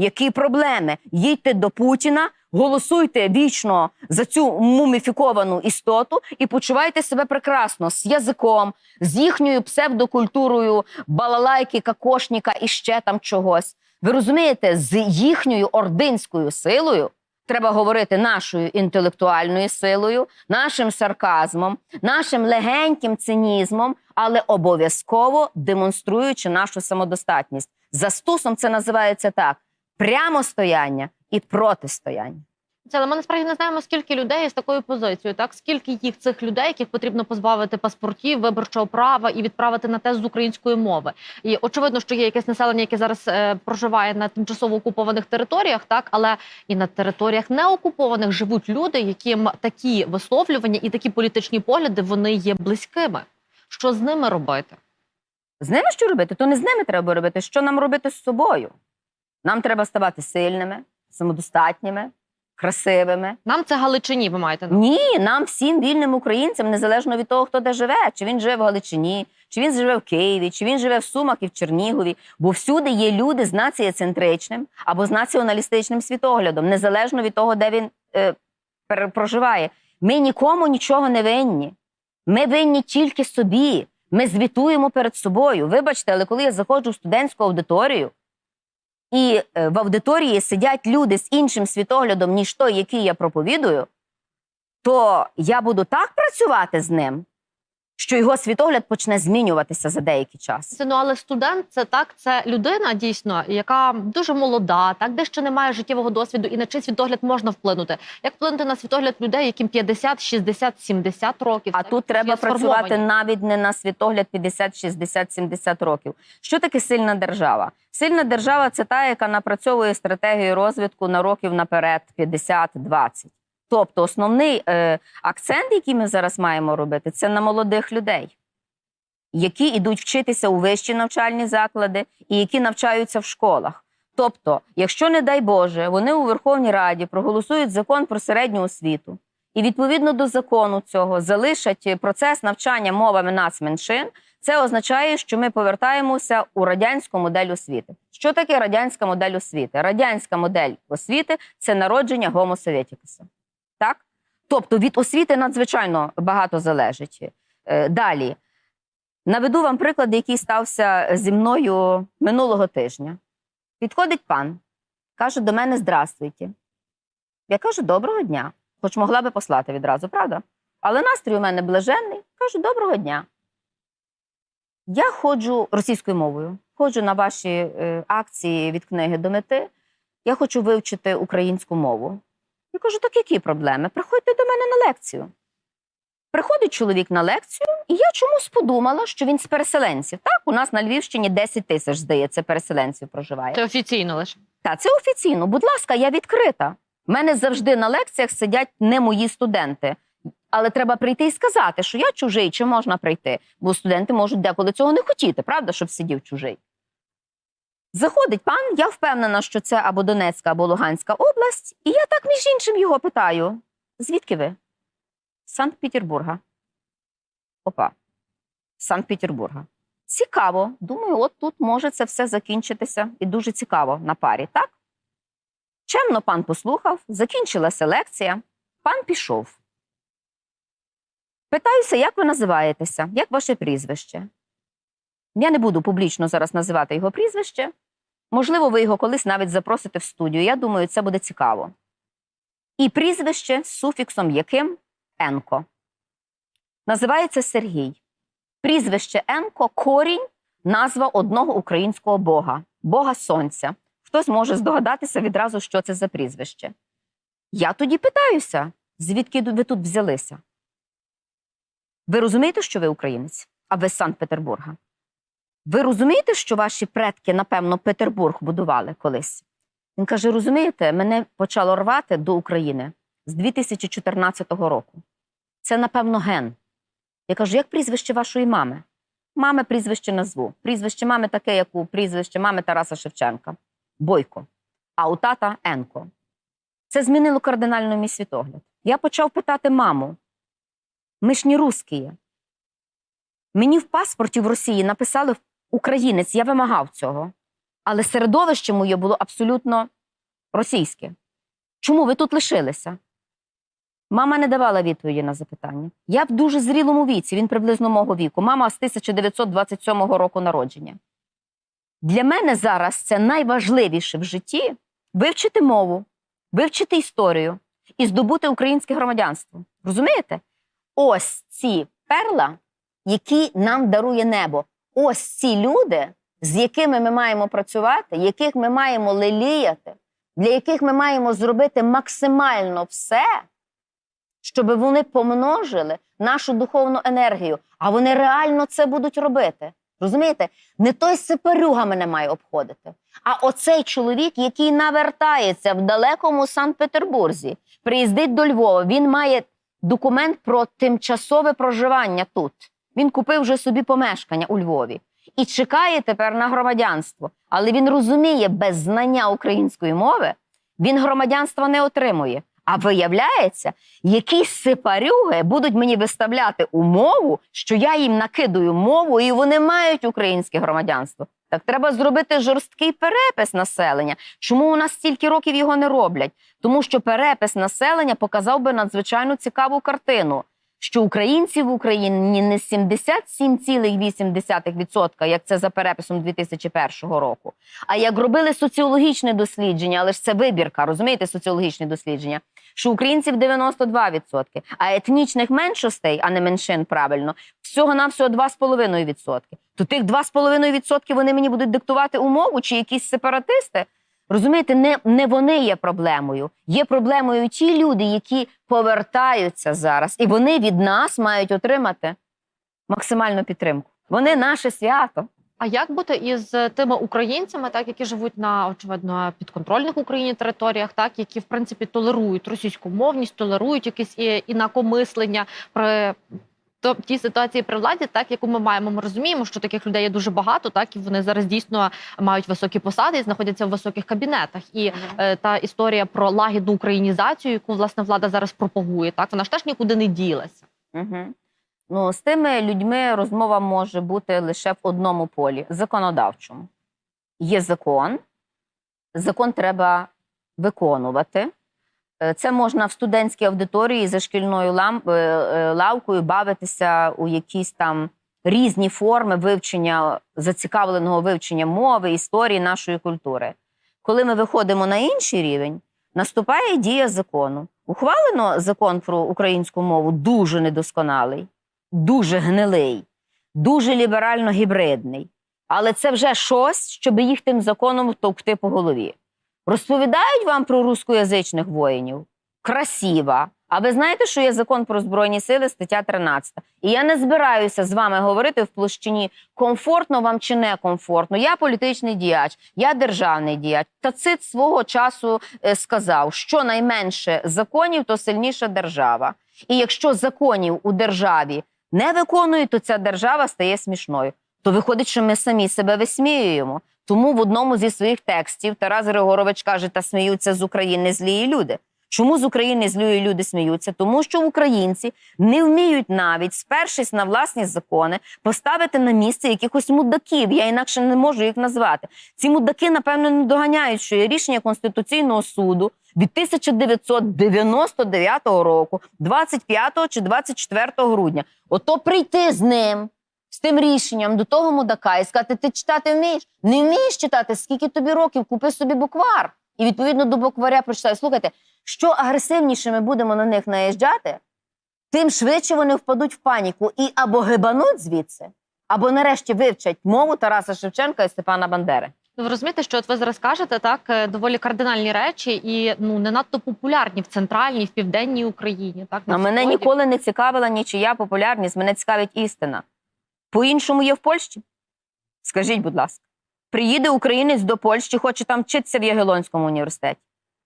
Які проблеми? Їдьте до Путіна, голосуйте вічно за цю муміфіковану істоту і почувайте себе прекрасно з язиком, з їхньою псевдокультурою, балалайки, какошніка і ще там чогось. Ви розумієте, з їхньою ординською силою треба говорити нашою інтелектуальною силою, нашим сарказмом, нашим легеньким цинізмом, але обов'язково демонструючи нашу самодостатність. За стусом це називається так: прямостояння і протистояння. Але ми насправді не знаємо, скільки людей з такою позицією, так скільки їх цих людей, яких потрібно позбавити паспортів, виборчого права і відправити на тест з української мови. І очевидно, що є якесь населення, яке зараз е, проживає на тимчасово окупованих територіях, так але і на територіях неокупованих живуть люди, яким такі висловлювання і такі політичні погляди вони є близькими. Що з ними робити? З ними що робити? То не з ними треба робити. Що нам робити з собою? Нам треба ставати сильними, самодостатніми, красивими. Нам це Галичині. Ви маєте на увазі? Ні, нам всім вільним українцям, незалежно від того, хто де живе, чи він живе в Галичині, чи він живе в Києві, чи він живе в Сумах і в Чернігові. Бо всюди є люди з націєцентричним або з націоналістичним світоглядом, незалежно від того, де він е, проживає. Ми нікому нічого не винні. Ми винні тільки собі. Ми звітуємо перед собою. Вибачте, але коли я заходжу в студентську аудиторію, і е, в аудиторії сидять люди з іншим світоглядом, ніж той, який я проповідую, то я буду так працювати з ним, що його світогляд почне змінюватися за деякий час. Це, Ну, але студент це так, це людина дійсно, яка дуже молода, так де ще немає життєвого досвіду, і на чий світогляд можна вплинути. Як вплинути на світогляд людей, яким 50, 60, 70 років? А так, тут треба працювати навіть не на світогляд 50, 60, 70 років. Що таке сильна держава? Сильна держава це та, яка напрацьовує стратегію розвитку на років наперед 50-20. Тобто, основний е, акцент, який ми зараз маємо робити, це на молодих людей, які йдуть вчитися у вищі навчальні заклади і які навчаються в школах. Тобто, якщо, не дай Боже, вони у Верховній Раді проголосують закон про середню освіту, і відповідно до закону цього залишать процес навчання мовами нацменшин, це означає, що ми повертаємося у радянську модель освіти. Що таке радянська модель освіти? Радянська модель освіти це народження гомо советікуса. Так? Тобто від освіти надзвичайно багато залежить. Е, Далі. Наведу вам приклад, який стався зі мною минулого тижня. Підходить пан, каже до мене Здравствуйте. Я кажу, доброго дня. Хоч могла би послати відразу, правда? Але настрій у мене блаженний. Кажу, доброго дня. Я ходжу російською мовою, ходжу на ваші е, акції від книги до мети. Я хочу вивчити українську мову. Я кажу, так які проблеми? Приходьте до мене на лекцію. Приходить чоловік на лекцію, і я чомусь подумала, що він з переселенців. Так, у нас на Львівщині 10 тисяч, здається, переселенців проживає. Це офіційно лише. Та це офіційно. Будь ласка, я відкрита. У мене завжди на лекціях сидять не мої студенти. Але треба прийти і сказати, що я чужий, чи можна прийти. Бо студенти можуть деколи цього не хотіти, правда, щоб сидів чужий. Заходить пан, я впевнена, що це або Донецька, або Луганська область, і я так між іншим його питаю: звідки ви? Санкт-Петербурга. Опа. Санкт-Петербурга. Цікаво. Думаю, от тут може це все закінчитися і дуже цікаво на парі, так? Чемно пан послухав, закінчилася лекція, пан пішов. Питаюся, як ви називаєтеся, як ваше прізвище? Я не буду публічно зараз називати його прізвище. Можливо, ви його колись навіть запросите в студію. Я думаю, це буде цікаво. І прізвище з суфіксом яким Енко. Називається Сергій. Прізвище Енко корінь, назва одного українського бога Бога Сонця. Хтось може здогадатися відразу, що це за прізвище. Я тоді питаюся, звідки ви тут взялися? Ви розумієте, що ви українець, а ви з Санкт-Петербурга? Ви розумієте, що ваші предки, напевно, Петербург будували колись? Він каже: розумієте, мене почало рвати до України з 2014 року. Це, напевно, ген. Я кажу, як прізвище вашої мами? Мами прізвище назву. Прізвище мами таке, як у прізвище мами Тараса Шевченка. Бойко. А у тата Енко. Це змінило кардинально мій світогляд. Я почав питати маму: ми ж не русські. Мені в паспорті в Росії написали українець, я вимагав цього. але середовище моє було абсолютно російське. Чому ви тут лишилися? Мама не давала відповіді на запитання. Я в дуже зрілому віці, він приблизно мого віку. Мама з 1927 року народження. Для мене зараз це найважливіше в житті вивчити мову, вивчити історію і здобути українське громадянство. Розумієте? Ось ці перла, які нам дарує небо. Ось ці люди, з якими ми маємо працювати, яких ми маємо леліяти, для яких ми маємо зробити максимально все, щоб вони помножили нашу духовну енергію. А вони реально це будуть робити. Розумієте? Не той сипарюга мене має обходити, а оцей чоловік, який навертається в далекому Санкт-Петербурзі, приїздить до Львова. Він має документ про тимчасове проживання тут. Він купив вже собі помешкання у Львові і чекає тепер на громадянство. Але він розуміє, без знання української мови він громадянства не отримує. А виявляється, якісь сипарюги будуть мені виставляти умову, що я їм накидую мову, і вони мають українське громадянство. Так треба зробити жорсткий перепис населення. Чому у нас стільки років його не роблять? Тому що перепис населення показав би надзвичайно цікаву картину. Що українці в Україні не 77,8%, як це за переписом 2001 року. А як робили соціологічне дослідження, але ж це вибірка, розумієте, соціологічне дослідження, що українців 92%, а етнічних меншостей, а не меншин правильно, всього навсього 2,5%. То тих 2,5% вони мені будуть диктувати умову чи якісь сепаратисти. Розумієте, не, не вони є проблемою. Є проблемою ті люди, які повертаються зараз, і вони від нас мають отримати максимальну підтримку. Вони наше свято. А як бути із тими українцями, так які живуть на очевидно підконтрольних Україні територіях, так які в принципі толерують російську мовність, толерують якісь інакомислення при то тій ситуації при владі, так яку ми маємо, ми розуміємо, що таких людей є дуже багато, так і вони зараз дійсно мають високі посади і знаходяться в високих кабінетах. І е, та історія про лагідну українізацію, яку власне влада зараз пропагує, так вона ж теж нікуди не ділася. Угу. Ну, з тими людьми розмова може бути лише в одному полі законодавчому. Є закон, закон треба виконувати. Е, Це можна в студентській аудиторії за шкільною е, е, лавкою бавитися у якісь там різні форми вивчення, зацікавленого вивчення мови, історії нашої культури. Коли ми виходимо на інший рівень, наступає дія закону. Ухвалено закон про українську мову дуже недосконалий, дуже гнилий, дуже ліберально-гібридний. Але це вже щось, щоб їх тим законом товкти по голові. Розповідають вам про рускоязичних воїнів. Красиво. А ви знаєте, що є закон про збройні сили, стаття 13. І я не збираюся з вами говорити в площині комфортно вам чи не комфортно. Я політичний діяч, я державний діяч. Тацит свого часу е, сказав, що найменше законів, то сильніша держава. І якщо законів у державі не виконують, то ця держава стає смішною. То виходить, що ми самі себе висміюємо. Тому в одному зі своїх текстів Тарас Григорович каже: та сміються з України злії люди. Чому з України злі люди сміються? Тому що українці не вміють навіть, спершись на власні закони, поставити на місце якихось мудаків. Я інакше не можу їх назвати. Ці мудаки, напевно, не доганяють, що є рішення Конституційного суду від 1999 року, 25 чи 24 грудня. Ото прийти з ним. З тим рішенням до того мудака і сказати, ти читати вмієш? Не вмієш читати, скільки тобі років, купи собі буквар. І відповідно до букваря прочитай. Слухайте, що агресивніше ми будемо на них наїжджати, тим швидше вони впадуть в паніку і або гибануть звідси, або нарешті вивчать мову Тараса Шевченка і Степана Бандери. Ну, ви розумієте, що от ви зараз кажете так е, доволі кардинальні речі і ну не надто популярні в центральній, в південній Україні. Так на мене ніколи не цікавила нічия популярність, мене цікавить істина. По-іншому є в Польщі? Скажіть, будь ласка, приїде українець до Польщі, хоче там вчитися в Ягелонському університеті.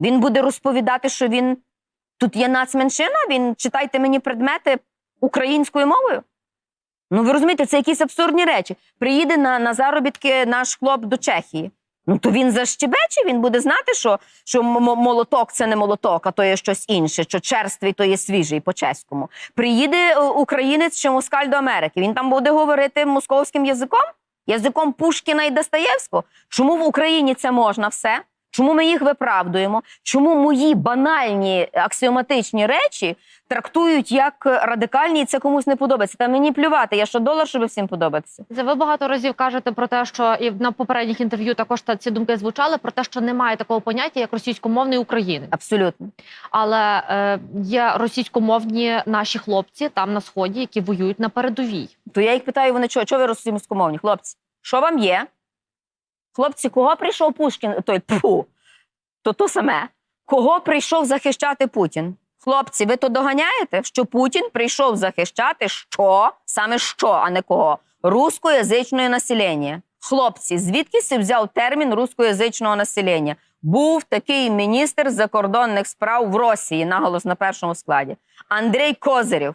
Він буде розповідати, що він тут є нацменшина, він читайте мені предмети українською мовою. Ну, ви розумієте, це якісь абсурдні речі. Приїде на, на заробітки наш хлоп до Чехії. Ну то він защебече, він буде знати, що, що молоток це не молоток, а то є щось інше, що черствий то є свіжий по-чеському. Приїде е, українець чи москаль до Америки. Він там буде говорити московським язиком. Язиком Пушкіна і Достоєвського? Чому в Україні це можна все? Чому ми їх виправдуємо? Чому мої банальні аксіоматичні речі трактують як радикальні, і це комусь не подобається? Та мені плювати, я що долар, щоб всім подобатися. Це ви багато разів кажете про те, що і на попередніх інтерв'ю також та ці думки звучали про те, що немає такого поняття як російськомовний України. Абсолютно. Але е, є російськомовні наші хлопці там на сході, які воюють на передовій. То я їх питаю, вони чого? Чого ви російськомовні? Хлопці, що вам є? Хлопці, кого прийшов Пушкін? Той пфу, то то саме. Кого прийшов захищати Путін? Хлопці, ви то доганяєте, що Путін прийшов захищати що? Саме що, а не кого? Рускоязичне населення. Хлопці, звідки си взяв термін рускоязичного населення? Був такий міністр закордонних справ в Росії, наголос на першому складі. Андрій Козирєв.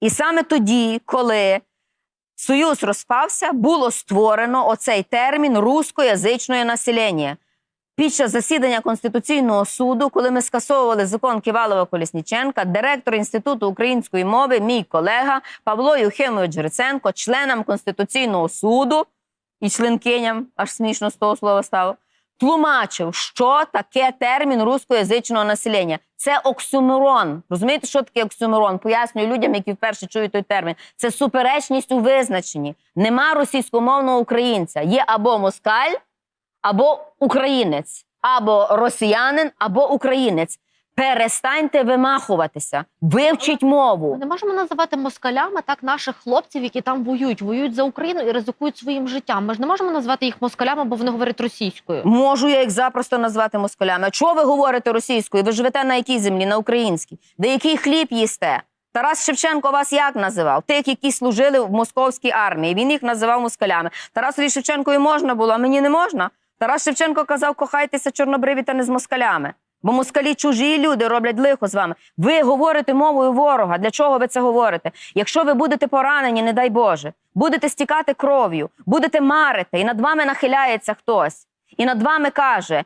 І саме тоді, коли Союз розпався, було створено оцей термін рускоязичне населення. Під час засідання Конституційного суду, коли ми скасовували закон Ківалова Колісніченка, директор Інституту української мови, мій колега Павло Юхимович Гриценко, членам Конституційного суду і членкиням, аж смішно з того слова стало, тлумачив, що таке термін рускоязичного населення. Це оксюмерон. Розумієте, що таке оксюмерон? Пояснюю людям, які вперше чують той термін. Це суперечність у визначенні. Нема російськомовного українця. Є або москаль, або українець, або росіянин, або українець. Перестаньте вимахуватися, вивчіть мову. Ми не можемо називати москалями так наших хлопців, які там воюють, воюють за Україну і ризикують своїм життям. Ми ж не можемо назвати їх москалями, бо вони говорять російською. Можу я їх запросто назвати москалями. А Чого ви говорите російською? Ви живете на якій землі? На українській. Ви який хліб їсте? Тарас Шевченко вас як називав? Тих, які служили в московській армії. Він їх називав москалями. Тарасові Шевченкові можна було, а мені не можна. Тарас Шевченко казав, кохайтеся чорнобриві та не з москалями. Бо москалі чужі люди роблять лихо з вами. Ви говорите мовою ворога. Для чого ви це говорите? Якщо ви будете поранені, не дай Боже, будете стікати кров'ю, будете марити, і над вами нахиляється хтось, і над вами каже: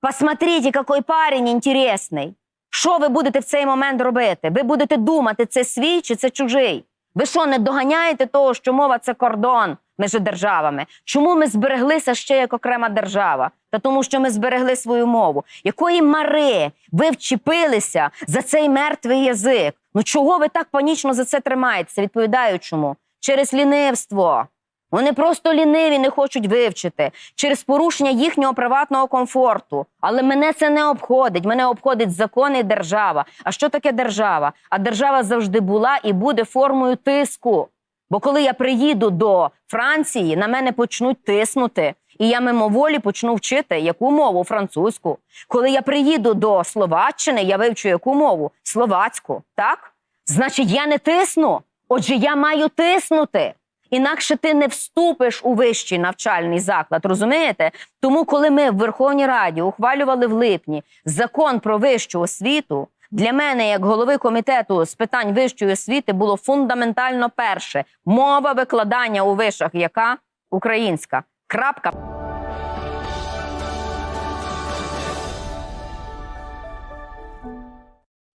Посмотрите, який парень інтересний. Що ви будете в цей момент робити? Ви будете думати, це свій чи це чужий? Ви що, не доганяєте того, що мова це кордон між державами? Чому ми збереглися ще як окрема держава? Та тому, що ми зберегли свою мову. Якої мари ви вчепилися за цей мертвий язик? Ну чого ви так панічно за це тримаєтеся? Відповідаю, чому? Через лінивство. Вони просто ліниві, не хочуть вивчити через порушення їхнього приватного комфорту. Але мене це не обходить. Мене обходить закон і держава. А що таке держава? А держава завжди була і буде формою тиску. Бо коли я приїду до Франції, на мене почнуть тиснути, і я мимоволі почну вчити яку мову французьку. Коли я приїду до Словаччини, я вивчу яку мову словацьку. Так? Значить, я не тисну. Отже, я маю тиснути. Інакше ти не вступиш у вищий навчальний заклад, розумієте? Тому, коли ми в Верховній Раді ухвалювали в липні закон про вищу освіту, для мене, як голови комітету з питань вищої освіти, було фундаментально перше мова викладання у вишах, яка українська. Крапка.